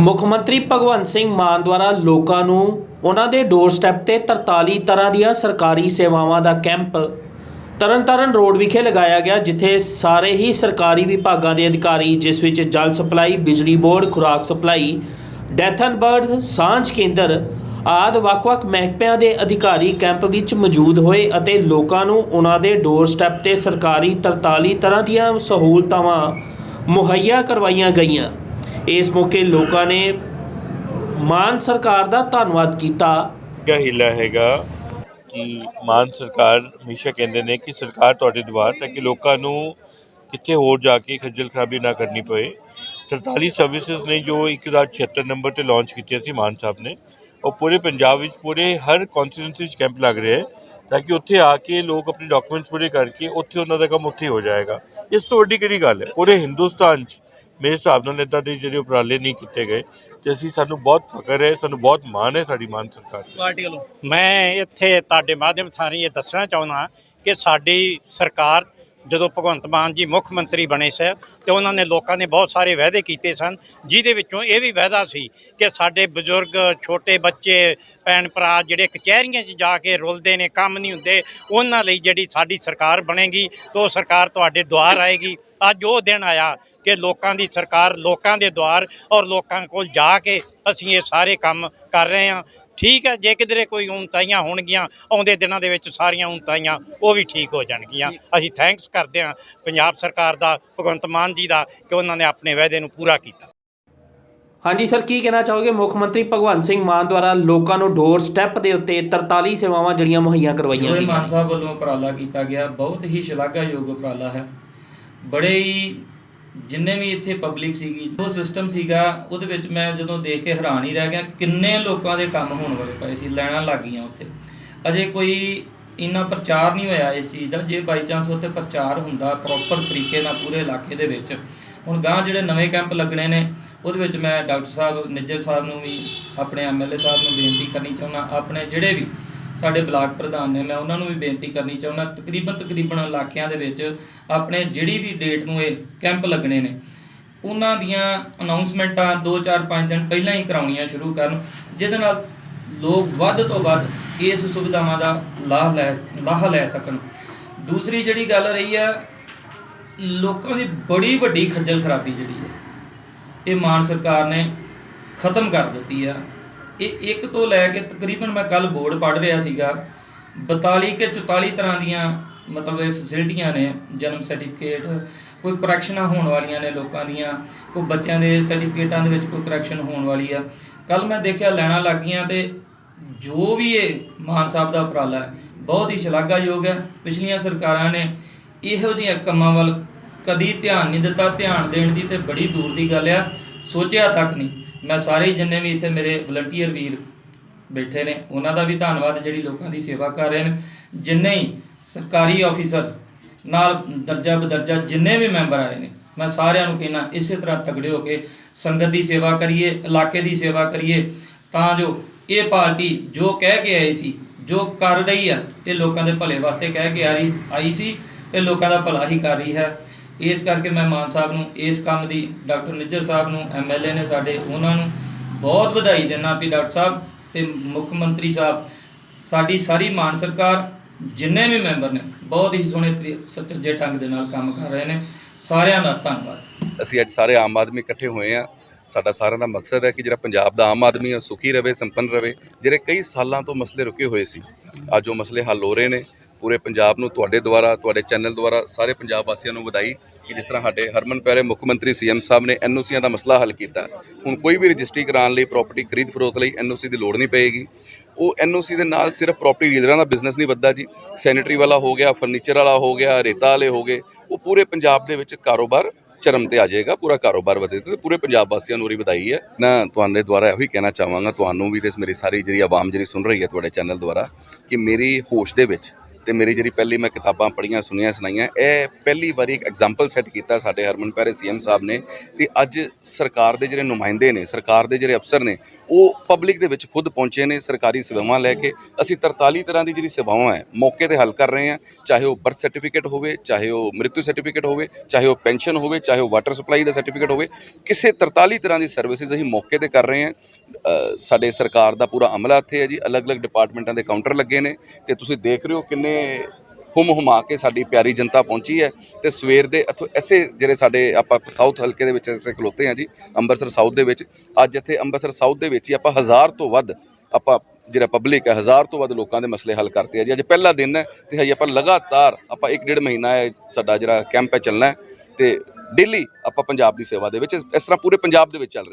ਮੁੱਖ ਮੰਤਰੀ ਭਗਵੰਤ ਸਿੰਘ ਮਾਨ ਦੁਆਰਾ ਲੋਕਾਂ ਨੂੰ ਉਹਨਾਂ ਦੇ ਡੋਰ ਸਟੈਪ ਤੇ 43 ਤਰ੍ਹਾਂ ਦੀਆਂ ਸਰਕਾਰੀ ਸੇਵਾਵਾਂ ਦਾ ਕੈਂਪ ਤਰਨਤਾਰਨ ਰੋਡ ਵਿਖੇ ਲਗਾਇਆ ਗਿਆ, ਜਿੱਥੇ ਸਾਰੇ ਹੀ ਸਰਕਾਰੀ ਵਿਭਾਗਾਂ ਦੇ ਅਧਿਕਾਰੀ, ਜਿਸ ਵਿੱਚ ਜਲ ਸਪਲਾਈ, ਬਿਜਲੀ ਬੋਰਡ, ਖੁਰਾਕ ਸਪਲਾਈ ਡੈਥਨ ਬਰਡ ਸਾਂਝ ਕੇਂਦਰ ਆਦ ਵੱਖ-ਵੱਖ ਮਹਿਕਮਿਆਂ ਦੇ ਅਧਿਕਾਰੀ ਕੈਂਪ ਵਿੱਚ ਮੌਜੂਦ ਹੋਏ ਅਤੇ ਲੋਕਾਂ ਨੂੰ ਉਹਨਾਂ ਦੇ ਡੋਰ ਸਟੈਪ ਤੇ ਸਰਕਾਰੀ 43 ਤਰ੍ਹਾਂ ਦੀਆਂ ਸਹੂਲਤਾਵਾਂ ਮੁਹੱਈਆ ਕਰਵਾਈਆਂ ਗਈਆਂ। ਇਸ ਮੌਕੇ ਲੋਕਾਂ ਨੇ ਮਾਨ ਸਰਕਾਰ ਦਾ ਧੰਨਵਾਦ ਕੀਤਾ। ਦਾ ਹੀਲਾ ਹੈਗਾ ਕਿ ਮਾਨ ਸਰਕਾਰ ਹਮੇਸ਼ਾ ਕਹਿੰਦੇ ਨੇ ਕਿ ਸਰਕਾਰ ਤੁਹਾਡੇ ਦੁਆਰ ਤਾਂ ਕਿ ਲੋਕਾਂ ਨੂੰ ਕਿੱਥੇ ਹੋਰ ਜਾ ਕੇ ਖੱਜਲ ਖਰਾਬੀ ਨਾ ਕਰਨੀ ਪਏ 43 ਸਰਵਿਸਿਜ਼ ਨੇ ਜੋ 1076 ਨੰਬਰ ਤੇ ਲਾਂਚ ਕੀਤੀਆਂ ਸੀ ਮਾਨ ਸਾਹਿਬ ਨੇ ਉਹ ਪੂਰੇ ਪੰਜਾਬ ਵਿੱਚ ਪੂਰੇ ਹਰ ਕਨਸਟੀਟਿਊਂਸੀ 'ਚ ਕੈਂਪ ਲੱਗ ਰਿਹਾ ਹੈ, ਤਾਂ ਕਿ ਉੱਥੇ ਆ ਕੇ ਲੋਕ ਆਪਣੇ ਡਾਕੂਮੈਂਟਸ ਪੂਰੇ ਕਰਕੇ ਉੱਥੇ ਉਹਨਾਂ ਦਾ ਕੰਮ ਉੱਥੇ ਹੋ ਜਾਏਗਾ। ਇਸ ਤੋਂ ਵੱਡੀ ਕਿਹੜੀ ਗੱਲ ਹੈ? ਪੂਰੇ ਹਿੰਦੁਸਤਾਨ 'ਚ ਮੇਰੇ ਹਿਸਾਬ ਨਾਲ ਇੱਦਾਂ ਦੇ ਜਿਹੜੇ ਉਪਰਾਲੇ ਨਹੀਂ ਕੀਤੇ ਗਏ, ਤੇ ਅਸੀਂ ਸਾਨੂੰ ਬਹੁਤ ਫਖਰ ਹੈ, ਸਾਨੂੰ ਬਹੁਤ ਮਾਣ ਹੈ ਸਾਡੀ ਮਾਨ ਸਰਕਾਰ ਪਾਰਟੀ ਵੱਲੋਂ? ਮੈਂ ਇੱਥੇ ਤੁਹਾਡੇ ਮਾਧਿਅਮ ਥਾਰੀ ਇਹ ਦੱਸਣਾ ਚਾਹੁੰਦਾ ਕਿ ਸਾਡੀ ਸਰਕਾਰ ਜਦੋਂ ਭਗਵੰਤ ਮਾਨ ਜੀ ਮੁੱਖ ਮੰਤਰੀ ਬਣੇ ਸੀ ਤੇ ਉਹਨਾਂ ਨੇ ਲੋਕਾਂ ਨੇ ਬਹੁਤ ਸਾਰੇ ਵਾਅਦੇ ਕੀਤੇ ਸਨ, ਜਿਹਦੇ ਵਿੱਚੋਂ ਇਹ ਵੀ ਵਾਅਦਾ ਸੀ ਕਿ ਸਾਡੇ ਬਜ਼ੁਰਗ, ਛੋਟੇ ਬੱਚੇ, ਭੈਣ ਭਰਾ ਜਿਹੜੇ ਕਚਹਿਰੀਆਂ 'ਚ ਜਾ ਕੇ ਰੁਲਦੇ ਨੇ, ਕੰਮ ਨਹੀਂ ਹੁੰਦੇ, ਉਹਨਾਂ ਲਈ ਜਿਹੜੀ ਸਾਡੀ ਸਰਕਾਰ ਬਣੇਗੀ ਤਾਂ ਉਹ ਸਰਕਾਰ ਤੁਹਾਡੇ ਦੁਆਰ ਆਏਗੀ। ਅੱਜ ਉਹ ਦਿਨ ਆਇਆ ਕਿ ਲੋਕਾਂ ਦੀ ਸਰਕਾਰ ਲੋਕਾਂ ਦੇ ਦੁਆਰ ਔਰ ਲੋਕਾਂ ਕੋਲ ਜਾ ਕੇ ਅਸੀਂ ਇਹ ਸਾਰੇ ਕੰਮ ਕਰ ਰਹੇ ਹਾਂ। ਠੀਕ ਹੈ ਜੇ ਕਿਧਰੇ ਕੋਈ ਊਣਤਾਈਆਂ ਹੋਣਗੀਆਂ ਆਉਂਦੇ ਦਿਨਾਂ ਦੇ ਵਿੱਚ ਸਾਰੀਆਂ ਊਣਤਾਈਆਂ ਉਹ ਵੀ ਠੀਕ ਹੋ ਜਾਣਗੀਆਂ। ਅਸੀਂ ਥੈਂਕਸ ਕਰਦੇ ਹਾਂ ਪੰਜਾਬ ਸਰਕਾਰ ਦਾ ਭਗਵੰਤ ਮਾਨ ਜੀ ਦਾ ਕਿ ਉਹਨਾਂ ਨੇ ਆਪਣੇ ਵਾਅਦੇ ਨੂੰ ਪੂਰਾ ਕੀਤਾ। ਹਾਂਜੀ ਸਰ ਕੀ ਕਹਿਣਾ ਚਾਹੋਗੇ? ਮੁੱਖ ਮੰਤਰੀ ਭਗਵੰਤ ਸਿੰਘ ਮਾਨ ਦੁਆਰਾ ਲੋਕਾਂ ਨੂੰ ਡੋਰ ਸਟੈਪ ਦੇ ਉੱਤੇ 43 ਸੇਵਾਵਾਂ ਜਿਹੜੀਆਂ ਮੁਹੱਈਆ ਕਰਵਾਈਆਂ ਗਈਆਂ। ਮਾਨ ਸਾਹਿਬ ਵੱਲੋਂ ਉਪਰਾਲਾ ਕੀਤਾ ਗਿਆ ਬਹੁਤ ਹੀ ਸ਼ਲਾਘਾਯੋਗ ਉਪਰਾਲਾ ਹੈ। ਬੜੇ ਹੀ ਜਿੰਨੇ ਵੀ ਇੱਥੇ ਪਬਲਿਕ ਸੀਗੀ ਉਹ ਸਿਸਟਮ ਸੀਗਾ, ਉਹਦੇ ਵਿੱਚ ਮੈਂ ਜਦੋਂ ਦੇਖ ਕੇ ਹੈਰਾਨ ਹੀ ਰਹਿ ਗਿਆ, ਕਿੰਨੇ ਲੋਕਾਂ ਦੇ ਕੰਮ ਹੋਣ ਵਾਲੇ ਪਏ ਸੀ, ਲੈਣਾ ਲੱਗ ਗਈਆਂ ਉੱਥੇ। ਅਜੇ ਕੋਈ ਇੰਨਾ ਪ੍ਰਚਾਰ ਨਹੀਂ ਹੋਇਆ ਇਸ ਚੀਜ਼ ਦਾ, ਜੇ ਬਾਈ ਚਾਂਸ ਉੱਥੇ ਪ੍ਰਚਾਰ ਹੁੰਦਾ ਪ੍ਰੋਪਰ ਤਰੀਕੇ ਨਾਲ ਪੂਰੇ ਇਲਾਕੇ ਦੇ ਵਿੱਚ। ਹੁਣ ਗਾਂ ਜਿਹੜੇ ਨਵੇਂ ਕੈਂਪ ਲੱਗਣੇ ਨੇ, ਉਹਦੇ ਵਿੱਚ ਮੈਂ ਡਾਕਟਰ ਸਾਹਿਬ, ਨਿੱਜਰ ਸਾਹਿਬ ਨੂੰ ਵੀ, ਆਪਣੇ ਐਮਐਲਏ ਸਾਹਿਬ ਨੂੰ ਬੇਨਤੀ ਕਰਨੀ ਚਾਹੁੰਦਾ, ਆਪਣੇ ਜਿਹੜੇ ਵੀ ਸਾਡੇ ਬਲਾਕ ਪ੍ਰਧਾਨ ਨੇ, ਮੈਂ ਉਹਨਾਂ ਨੂੰ ਵੀ ਬੇਨਤੀ ਕਰਨੀ ਚਾਹੁੰਦਾ, ਤਕਰੀਬਨ ਤਕਰੀਬਨ ਇਲਾਕਿਆਂ ਦੇ ਵਿੱਚ ਆਪਣੇ ਜਿਹੜੀ ਵੀ ਡੇਟ ਨੂੰ ਇਹ ਕੈਂਪ ਲੱਗਣੇ ਨੇ, ਉਹਨਾਂ ਦੀਆਂ ਅਨਾਉਂਸਮੈਂਟਾਂ 2 4 5 ਦਿਨ ਪਹਿਲਾਂ ਹੀ ਕਰਾਉਣੀਆਂ ਸ਼ੁਰੂ ਕਰਨ, ਜਿਹਦੇ ਨਾਲ ਲੋਕ ਵੱਧ ਤੋਂ ਵੱਧ ਇਸ ਸੁਵਿਧਾਵਾਂ ਦਾ ਲਾਭ ਲੈ, ਲਾਹਾ ਲੈ ਸਕਣ। ਦੂਸਰੀ ਜਿਹੜੀ ਗੱਲ ਰਹੀ ਆ, ਲੋਕਾਂ ਦੀ ਬੜੀ ਵੱਡੀ ਖੱਜਲ ਖਰਾਬੀ ਜਿਹੜੀ ਹੈ ਇਹ ਮਾਨ ਸਰਕਾਰ ਨੇ ਖਤਮ ਕਰ ਦਿੱਤੀ ਆ। ਇਹ ਇੱਕ ਤੋਂ ਲੈ ਕੇ ਤਕਰੀਬਨ ਮੈਂ ਕੱਲ ਬੋਰਡ ਪੜ੍ਹ ਰਿਹਾ ਸੀਗਾ। 42 ਕੇ 44 ਤਰ੍ਹਾਂ ਦੀਆਂ ਮਤਲਬ ਇਹ ਫੈਸਿਲਿਟੀਆਂ ਨੇ, ਜਨਮ ਸਰਟੀਫਿਕੇਟ ਕੋਈ ਕਰੈਕਸ਼ਨਾਂ ਹੋਣ ਵਾਲੀਆਂ ਨੇ ਲੋਕਾਂ ਦੀਆਂ, ਕੋਈ ਬੱਚਿਆਂ ਦੇ ਸਰਟੀਫਿਕੇਟਾਂ ਦੇ ਵਿੱਚ ਕੋਈ ਕਰੈਕਸ਼ਨ ਹੋਣ ਵਾਲੀ ਆ। ਕੱਲ ਮੈਂ ਦੇਖਿਆ ਲੈਣਾ ਲੱਗ ਗਈਆਂ ਤੇ ਜੋ ਵੀ ਇਹ ਮਾਨ ਸਾਹਿਬ ਦਾ ਉਪਰਾਲਾ ਹੈ, ਬਹੁਤ ਹੀ ਸ਼ਲਾਘਾਯੋਗ ਹੈ। ਪਿਛਲੀਆਂ ਸਰਕਾਰਾਂ ਨੇ ਇਹੋ ਜਿਹੀਆਂ ਕੰਮਾਂ ਵੱਲ ਕਦੀ ਧਿਆਨ ਨਹੀਂ ਦਿੱਤਾ, ਧਿਆਨ ਦੇਣ ਦੀ ਤੇ ਬੜੀ ਦੂਰ ਦੀ ਗੱਲ ਆ। ਸੋਚਿਆ ਤੱਕ ਨਹੀਂ। ਮੈਂ ਸਾਰੇ ਜਿੰਨੇ ਵੀ ਇੱਥੇ ਮੇਰੇ ਵਲੰਟੀਅਰ ਵੀਰ ਬੈਠੇ ਨੇ, ਉਹਨਾਂ ਦਾ ਵੀ ਧੰਨਵਾਦ, ਜਿਹੜੀ ਲੋਕਾਂ ਦੀ ਸੇਵਾ ਕਰ ਰਹੇ ਨੇ। ਜਿੰਨੇ ਹੀ ਸਰਕਾਰੀ ਆਫੀਸਰ ਨਾਲ ਦਰਜਾ ਬਦਰਜਾ ਜਿੰਨੇ ਵੀ ਮੈਂਬਰ ਆਏ ਨੇ, ਮੈਂ ਸਾਰਿਆਂ ਨੂੰ ਕਹਿਣਾ ਇਸੇ ਤਰ੍ਹਾਂ ਤਗੜੇ ਹੋ ਕੇ ਸੰਗਤ ਦੀ ਸੇਵਾ ਕਰੀਏ, ਇਲਾਕੇ ਦੀ ਸੇਵਾ ਕਰੀਏ, ਤਾਂ ਜੋ ਇਹ ਪਾਰਟੀ ਜੋ ਕਹਿ ਕੇ ਆਈ ਸੀ, ਜੋ ਕਰ ਰਹੀ ਹੈ ਇਹ ਲੋਕਾਂ ਦੇ ਭਲੇ ਵਾਸਤੇ ਕਹਿ ਕੇ ਆ ਰਹੀ, ਆਈ ਸੀ, ਇਹ ਲੋਕਾਂ ਦਾ ਭਲਾ ਹੀ ਕਰ ਰਹੀ ਹੈ। ਇਸ ਕਰਕੇ ਮੈਂ ਮਾਨ ਸਾਹਿਬ ਨੂੰ, ਇਸ ਕੰਮ ਦੀ ਡਾਕਟਰ ਨਿੱਜਰ ਸਾਹਿਬ ਨੂੰ ਐਮਐਲਏ ਨੇ ਸਾਡੇ ਉਹਨਾਂ ਨੂੰ ਬਹੁਤ ਵਧਾਈ ਦਿੰਦਾ ਵੀ ਡਾਕਟਰ ਸਾਹਿਬ ਤੇ ਮੁੱਖ ਮੰਤਰੀ ਸਾਹਿਬ, ਸਾਡੀ ਸਾਰੀ ਮਾਨ ਸਰਕਾਰ ਜਿੰਨੇ ਵੀ ਮੈਂਬਰ ਨੇ, ਬਹੁਤ ਹੀ ਸੋਹਣੇ ਤਰੀ- ਸੁਚੱਜੇ ਢੰਗ ਦੇ ਨਾਲ ਕੰਮ ਕਰ ਰਹੇ ਨੇ। ਸਾਰਿਆਂ ਦਾ ਧੰਨਵਾਦ। ਅਸੀਂ ਅੱਜ ਸਾਰੇ ਆਮ ਆਦਮੀ ਇਕੱਠੇ ਹੋਏ ਆ ਸਾਡਾ ਸਾਰਿਆਂ ਦਾ ਮਕਸਦ ਹੈ ਕਿ ਜਿਹੜਾ ਪੰਜਾਬ ਦਾ ਆਮ ਆਦਮੀ ਹੈ ਸੁਖੀ ਰਵੇ, ਸੰਪੰਨ ਰਵੇ। ਜਿਹੜੇ ਕਈ ਸਾਲਾਂ ਤੋਂ ਮਸਲੇ ਰੁਕੇ ਹੋਏ ਸੀ, ਅੱਜ ਉਹ ਮਸਲੇ ਹੱਲ ਹੋ ਰਹੇ ਨੇ। ਪੂਰੇ ਪੰਜਾਬ ਨੂੰ, ਤੁਹਾਡੇ ਦੁਆਰਾ, ਤੁਹਾਡੇ ਚੈਨਲ ਦੁਆਰਾ ਸਾਰੇ ਪੰਜਾਬ ਵਾਸੀਆਂ ਨੂੰ ਵਧਾਈ ਕਿ ਜਿਸ ਤਰ੍ਹਾਂ ਸਾਡੇ ਹਰਮਨ ਪਿਆਰੇ ਮੁੱਖ ਮੰਤਰੀ ਸੀਐਮ ਸਾਹਿਬ ਨੇ ਐਨਓਸੀਆਂ ਦਾ ਮਸਲਾ ਹੱਲ ਕੀਤਾ। ਹੁਣ ਕੋਈ ਵੀ ਰਜਿਸਟਰੀ ਕਰਾਉਣ ਲਈ ਪ੍ਰਾਪਰਟੀ ਖਰੀਦ ਫਰੋਖਤ ਲਈ ਐਨਓਸੀ ਦੀ ਲੋੜ ਨਹੀਂ ਪਏਗੀ। ਉਹ ਐਨਓਸੀ ਦੇ ਨਾਲ ਸਿਰਫ ਪ੍ਰਾਪਰਟੀ ਡੀਲਰਾਂ ਦਾ ਬਿਜ਼ਨਸ ਨਹੀਂ ਵੱਧਦਾ ਜੀ। ਸੈਨੇਟਰੀ ਵਾਲਾ ਹੋ ਗਿਆ ਫਰਨੀਚਰ ਵਾਲਾ ਹੋ ਗਿਆ, ਰੇਤਾ ਵਾਲੇ ਹੋ ਗਏ, ਉਹ ਪੂਰੇ ਪੰਜਾਬ ਦੇ ਵਿੱਚ ਕਾਰੋਬਾਰ ਚਰਮ ਤੇ ਆ ਜਾਏਗਾ, ਪੂਰਾ ਕਾਰੋਬਾਰ ਵਧੇ ਤੇ ਪੂਰੇ ਪੰਜਾਬ ਵਾਸੀਆਂ ਨੂੰ ਰੀ ਵਧਾਈ ਹੈ। ਨਾ ਤੁਹਾਡੇ ਦੁਆਰਾ ਇਹੋ ਹੀ ਕਹਿਣਾ ਚਾਹਾਂਗਾ, ਤੁਹਾਨੂੰ ਵੀ ਤੇ ਮੇਰੀ ਸਾਰੀ ਜਿਹੜੀ ਆਵਾਮ ਜਿਹੜੀ ਸੁਣ ਰਹੀ ਹੈ ਤੁਹਾਡੇ ਚੈਨਲ ਦੁਆਰਾ ਕਿ ਮੇਰੀ ਹੋਸ਼ ਦੇ ਵਿੱਚ ਤੇ ਮੇਰੀ ਜਿਹੜੀ ਪਹਿਲੀ ਮੈਂ ਕਿਤਾਬਾਂ ਪੜ੍ਹੀਆਂ, ਸੁਣੀਆਂ, ਸੁਣਾਈਆਂ, ਇਹ ਪਹਿਲੀ ਵਾਰੀ ਇੱਕ ਐਗਜ਼ਾਮਪਲ ਸੈੱਟ ਕੀਤਾ ਸਾਡੇ ਹਰਮਨ ਪਿਆਰੇ ਸੀਐਮ ਸਾਹਿਬ ਨੇ ਕਿ ਅੱਜ ਸਰਕਾਰ ਦੇ ਜਿਹੜੇ ਨੁਮਾਇੰਦੇ ਨੇ, ਸਰਕਾਰ ਦੇ ਜਿਹੜੇ ਅਫਸਰ ਨੇ, ਉਹ ਪਬਲਿਕ ਦੇ ਵਿੱਚ ਖੁਦ ਪਹੁੰਚੇ ਨੇ ਸਰਕਾਰੀ ਸੇਵਾਵਾਂ ਲੈ ਕੇ। ਅਸੀਂ 43 ਤਰ੍ਹਾਂ ਦੀ ਜਿਹੜੀ ਸੇਵਾਵਾਂ ਹੈ, ਮੌਕੇ ਤੇ ਹੱਲ ਕਰ ਰਹੇ ਹਾਂ, ਚਾਹੇ ਉਹ ਬਰਥ ਸਰਟੀਫਿਕੇਟ ਹੋਵੇ, ਚਾਹੇ ਉਹ ਮ੍ਰਿਤੂ ਸਰਟੀਫਿਕੇਟ ਹੋਵੇ, ਚਾਹੇ ਉਹ ਪੈਨਸ਼ਨ ਹੋਵੇ, ਚਾਹੇ ਉਹ ਵਾਟਰ ਸਪਲਾਈ ਦਾ ਸਰਟੀਫਿਕੇਟ ਹੋਵੇ, ਕਿਸੇ 43 ਤਰ੍ਹਾਂ ਦੀ ਸਰਵਿਸਿਜ਼ ਅਸੀਂ ਮੌਕੇ ਤੇ ਕਰ ਰਹੇ ਹਾਂ। ਸਾਡੇ ਸਰਕਾਰ ਦਾ ਪੂਰਾ ਅਮਲਾ ਇੱਥੇ ਹੈ ਜੀ, ਅਲੱਗ-ਅਲੱਗ ਡਿਪਾਰਟਮੈਂਟਾਂ ਦੇ ਕਾਊਂਟਰ ਲੱਗੇ ਨੇ ਤੇ ਤੁਸੀਂ ਦੇਖ ਰਹੇ ਹੋ ਕਿੰਨੇ ਹੁਮ ਹੁਮਾ ਕੇ ਸਾਡੀ ਪਿਆਰੀ ਜਨਤਾ ਪਹੁੰਚੀ ਹੈ ਤੇ ਸਵੇਰ ਦੇ ਇੱਥੋਂ ਐਸੇ ਜਿਹੜੇ ਸਾਡੇ ਆਪਾਂ ਸਾਊਥ ਹਲਕੇ ਦੇ ਵਿੱਚ ਐਸੇ ਖਲੋਤੇ ਹਾਂ ਜੀ, ਅੰਮ੍ਰਿਤਸਰ ਸਾਊਥ ਦੇ ਵਿੱਚ, ਅੱਜ ਇੱਥੇ ਅੰਮ੍ਰਿਤਸਰ ਸਾਊਥ ਦੇ ਵਿੱਚ ਹੀ ਆਪਾਂ ਹਜ਼ਾਰ ਤੋਂ ਵੱਧ ਆਪਾਂ ਜਿਹੜਾ ਪਬਲਿਕ ਹੈ, ਹਜ਼ਾਰ ਤੋਂ ਵੱਧ ਲੋਕਾਂ ਦੇ ਮਸਲੇ ਹੱਲ ਕਰਤੇ ਆ ਜੀ। ਅੱਜ ਪਹਿਲਾ ਦਿਨ ਹੈ ਤੇ ਹਜੇ ਆਪਾਂ ਲਗਾਤਾਰ ਆਪਾਂ ਇੱਕ ਡੇਢ ਮਹੀਨਾ ਹੈ ਸਾਡਾ ਜਿਹੜਾ ਕੈਂਪ ਹੈ ਚੱਲਣਾ ਹੈ ਤੇ ਡੇਲੀ ਆਪਾਂ ਪੰਜਾਬ ਦੀ ਸੇਵਾ ਦੇ ਵਿੱਚ ਇਸ ਤਰ੍ਹਾਂ ਪੂਰੇ ਪੰਜਾਬ ਦੇ ਵਿੱਚ ਚੱਲ ਰਿਹਾ।